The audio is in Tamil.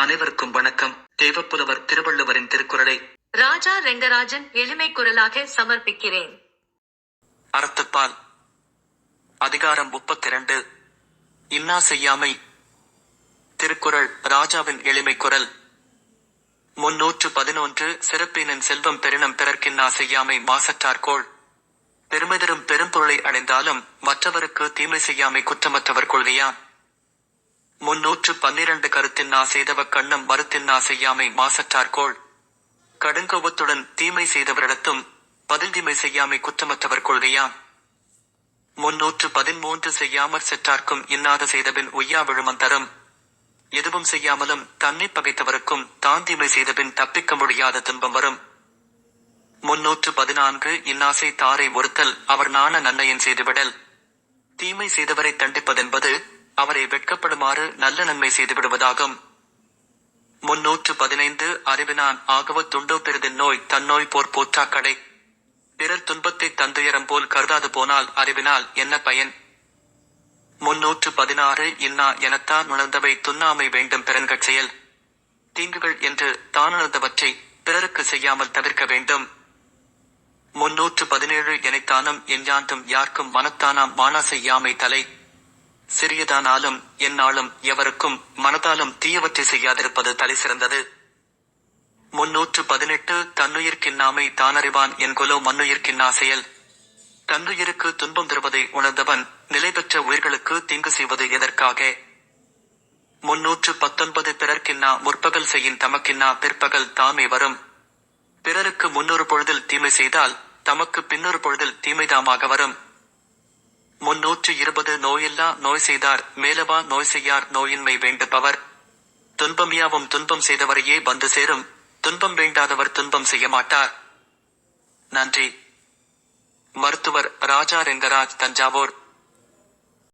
அனைவருக்கும் வணக்கம். தேவப்புலவர் திருவள்ளுவரின் திருக்குறளை ராஜா ரெங்கராஜன் எளிமை குரலாக சமர்ப்பிக்கிறேன். அறத்துப்பால் அதிகாரம் முப்பத்திரண்டு இன்னா செய்யாமை திருக்குறள் ராஜாவின் எளிமை குரல். முன்னூற்று பதினொன்று சிறப்பினின் செல்வம் பெருணம் பிறர்க்கின்னா செய்யாமை மாசற்றார்கோள். பெருமை தரும் பெரும்பொருளை அடைந்தாலும் மற்றவருக்கு தீமை செய்யாமை குற்றமற்றவர் கொள்கையான். முன்னூற்று பன்னிரண்டு கருத்தின்னா செய்தவ கண்ணம் மறுத்தின்னா செய்யாமை மாசற்றார்கோள். கடுங்கோபத்துடன் தீமை செய்தவரிடத்தும் பதில் தீமை செய்யாமை குற்றமற்றவர் கொள்கையான் முன்னூற்று பதிமூன்று செய்யாமற் செற்றார்க்கும் இன்னாத செய்தபின் உய்யா விழுமந்தரம் எதுவும் செய்யாமலும் தன்னை பகைத்தவருக்கும் தான் தீமை செய்தபின் தப்பிக்க முடியாத துன்பம் வரும். முன்னூற்று பதினான்கு இன்னாசை தாரை ஒருத்தல் அவர் நாண நன்மையன் செய்துவிடல். தீமை செய்தவரை தண்டிப்பதென்பது அவரை வெட்கப்படுமாறு நல்ல நன்மை செய்துவிடுவதாகும் முன்னூற்று பதினைந்து அறிவினான் ஆகவத் துண்டோ பெரிதின் நோய் தன்னோய் போர் போற்றாக்கடை. பிறர் துன்பத்தை தந்துயரம் போல் கருதாது போனால் அறிவினால் என்ன பயன்? முன்னூற்று பதினாறு இன்னா எனத்தான் உணர்ந்தவை துண்ணாமை வேண்டும் பிறன்கள் செயல். தீங்குகள் என்று தானுணர்ந்தவற்றை பிறருக்கு செய்யாமல் தவிர்க்க வேண்டும். முன்னூற்று பதினேழு எனைத்தானும் எஞ்ஞான்றும் யார்க்கும் மனத்தானாம் மானா செய்யாமை தலை. சிறியதானாலும் எந்நாளும் எவருக்கும் மனதாலும் தீயவற்றை செய்யாதிருப்பது தலை சிறந்தது. முன்னூற்று பதினெட்டு தன்னுயிர்க்கின்னாமை தானறிவான் என்கொலோ மண்ணுயிர்க்கின்னா செயல் தன்னுயிருக்கு துன்பம் தருவதை உணர்ந்தவன் நிலை பெற்ற உயிர்களுக்கு தீங்கு செய்வது எதற்காக? முன்னூற்று பத்தொன்பது பிறர்க்கின்னா முற்பகல் செய்யின் தமக்கின்னா பிற்பகல் தாமே வரும். பிறருக்கு முன்னொரு பொழுதில் தீமை செய்தால் தமக்கு பின்னொரு பொழுதில் தீமைதாமாக வரும். முன்னூற்று இருபது நோயில்லா நோய் செய்தார். மேலவா நோய் செய்யார். நோயின்மை வேண்டுபவர். துன்பம் யாவும் துன்பம் செய்தவரையே வந்து சேரும். துன்பம் வேண்டாதவர் துன்பம் செய்ய மாட்டார். நன்றி. மருத்துவர் ராஜா ரெங்கராஜ் தஞ்சாவூர்.